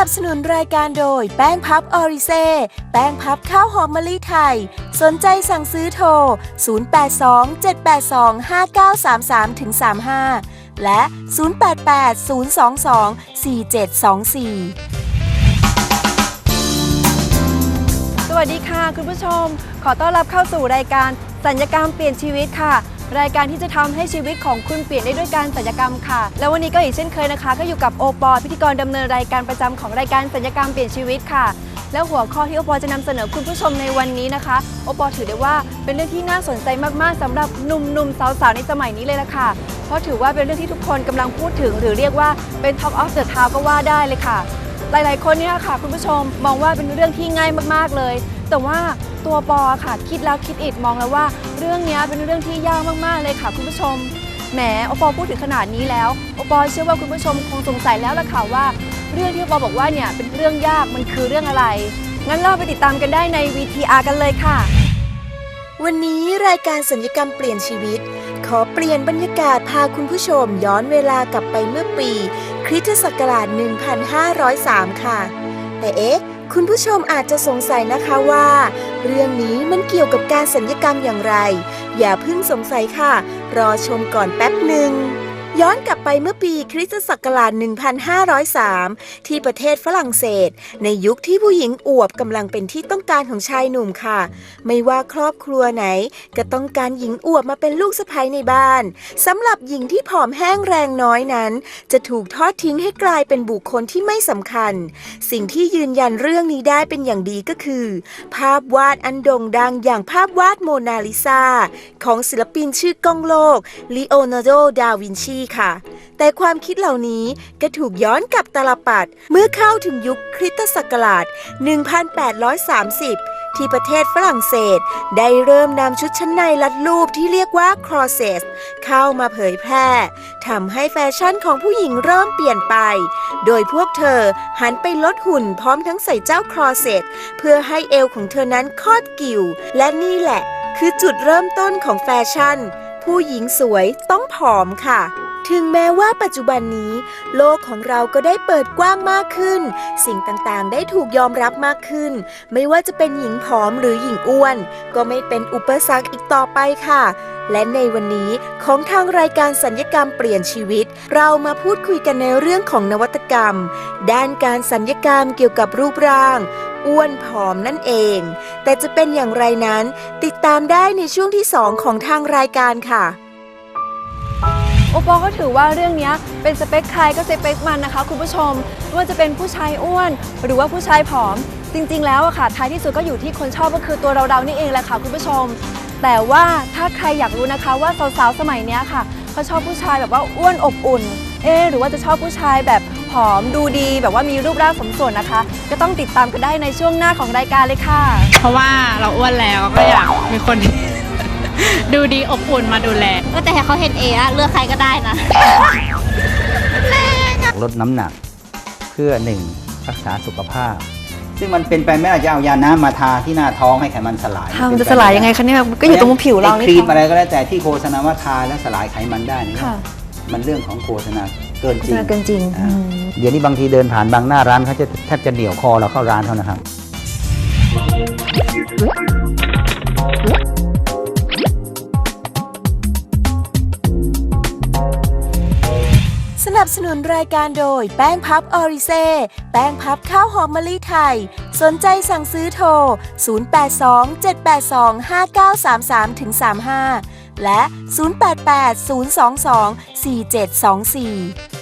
นับสนุนรายการโดย แป้งพับออริเซแป้งพับข้าวหอมมะลิไทย สนใจสั่งซื้อโทร 0827825933-35 และ 0880224724สวัสดีค่ะ คุณผู้ชม ขอต้อนรับเข้าสู่รายการสัญญกรรมเปลี่ยนชีวิตค่ะ รายการที่จะทำให้ชีวิตของคุณเปลี่ยนได้ด้วยการสัญญกรรมค่ะ แล้ววันนี้ก็อีกเช่นเคยนะคะ ก็อยู่กับโอปอพิธีกรดำเนินรายการประจำของรายการสัญญกรรมเปลี่ยนชีวิตค่ะ แล้วหัวข้อที่โอปอจะนำเสนอคุณผู้ชมในวันนี้นะคะ โอปอถือได้ว่าเป็นเรื่องที่น่าสนใจมากๆสำหรับหนุ่มๆสาวๆในสมัยนี้เลยล่ะค่ะ เพราะถือว่าเป็นเรื่องที่ทุกคนกำลังพูดถึง หรือเรียกว่าเป็น Talk of the Town ก็ว่าได้เลยค่ะ หลายๆ คนเนี่ยค่ะ คุณผู้ชมมองว่าเป็นเรื่องที่ง่ายมากๆเลย แต่ว่าตัวปอค่ะคิดแล้วคิดอีกมองแล้วว่า เรื่องนี้เป็นเรื่องที่ยากมากๆเลยค่ะคุณผู้ชมแหมโอปอพูดถึงขนาดนี้แล้วโอปอเชื่อว่าคุณผู้ชมคงสงสัยแล้วล่ะค่ะว่า เรื่องที่โอปอบอกว่าเนี่ยเป็นเรื่องยากมันคือเรื่องอะไร งั้นเราไปติดตามกันได้ใน VTR กันเลยค่ะ วันนี้รายการสัญญกรรมเปลี่ยนชีวิต ขอเปลี่ยนบรรยากาศพาคุณผู้ชม ย้อนเวลากลับไปเมื่อปี คริสตศักราช 1503 ค่ะ แต่เอ๊ะ คุณผู้ชมอาจจะสงสัยนะคะว่า เรื่องนี้มันเกี่ยวกับการสัญญกรรมอย่างไร อย่าเพิ่งสงสัยค่ะ รอชมก่อนแป๊บหนึ่ง ย้อนกลับไปเมื่อปีคริสตศักราช 1503 ที่ประเทศฝรั่งเศส ในยุคที่ผู้หญิงอวบกำลังเป็นที่ต้องการของชายหนุ่มค่ะ ไม่ว่าครอบครัวไหน ก็ต้องการหญิงอวบมาเป็นลูกสะใภ้ในบ้านสำหรับหญิงที่ผอมแห้งแรงน้อยนั้น จะถูกทอดทิ้งให้กลายเป็นบุคคลที่ไม่สำคัญ สิ่งที่ยืนยันเรื่องนี้ได้เป็นอย่างดีก็คือ ภาพวาดอันโด่งดังอย่างภาพวาดโมนาลิซาของศิลปินชื่อก้องโลกลีโอนาร์โด ดาวินชีค่ะ แต่ความคิดเหล่านี้ก็ถูกย้อนกลับตลปัดเมื่อเข้าถึงยุคคริสตศักราช 1830 ที่ประเทศฝรั่งเศส ได้เริ่มนำชุดชั้นในรัดรูปที่เรียกว่าครอเซสเข้ามาเผยแพร่ทำให้แฟชั่นของผู้หญิงเริ่มเปลี่ยนไป โดยพวกเธอหันไปลดหุ่นพร้อมทั้งใส่เจ้าครอเซตเพื่อให้เอวของเธอนั้นคอดกิ่ว และนี่แหละ คือจุดเริ่มต้นของแฟชั่น ผู้หญิงสวยต้องผอมค่ะ ถึงแม้ว่าปัจจุบันนี้ โลกของเราก็ได้เปิดกว้างมากขึ้น สิ่งต่างๆ ได้ถูกยอมรับมากขึ้น ไม่ว่าจะเป็นหญิงผอมหรือหญิงอ้วน ก็ไม่เป็นอุปสรรคอีกต่อไปค่ะและในวันนี้ของทางรายการสัญญกรรมเปลี่ยนชีวิต เรามาพูดคุยกันในเรื่องของนวัตกรรม ด้านการสัญญกรรมเกี่ยวกับรูปร่าง อ้วนผอมนั่นเอง แต่จะเป็นอย่างไรนั้น ติดตามได้ในช่วงที่ 2 ของทางรายการค่ะ โอปอก็ถือว่าเรื่องนี้เป็นสเปคใครก็สเปคมันนะคะ คุณผู้ชมไม่ว่าจะเป็นผู้ชายอ้วน หรือว่าผู้ชายผอม จริง ๆ แล้วอะค่ะท้ายที่สุดก็อยู่ที่คนชอบก็คือตัวเราเราๆนี่เองแหละค่ะคุณผู้ชม แต่ว่าถ้าใครอยากรู้นะคะว่าสาวๆสมัยนี้ค่ะเขาชอบผู้ชายแบบว่าอ้วนอบอุ่นเอ๊หรือว่าจะชอบผู้ชายแบบผอมดูดีแบบว่ามีรูปร่างสมส่วนนะคะ ก็ต้องติดตามกันได้ในช่วงหน้าของรายการเลยค่ะ เพราะว่าเราอ้วนแล้วก็อยากมีคน ดูดีอบอุ่นมาดูแล ก็แต่ให้เขาเห็นเออะเลือกใครก็ได้นะ ลดน้ำหนักเพื่อหนึ่งรักษาสุขภาพ ซึ่งมันเป็นไปไม่ได้จะเอายาน้ำมาทาที่หน้าท้องให้ไขมันสลายทางเป็จะนไปสลายม่ด้ยังไงคะเนี่ยก็อยู่ตรงผิวเราไอ้นี่ครีมค่ะอะไรก็แล้วแต่ที่โฆษณาว่าทาและสลายไขมันได้นี่ค่ะ มันเรื่องของโฆษณาเกินจริง เกินจริงอ่าเดี๋ยวนี้บางทีเดินผ่านบางหน้าร้านเขาจะแทบจะเหนียวคอเราเข้าร้านเขานะครับ นับสนุนรายการโดย แป้งพับออริเซแป้งพับข้าวหอมมะลิไทย สนใจสั่งซื้อโทร 0827825933-35 และ 0880224724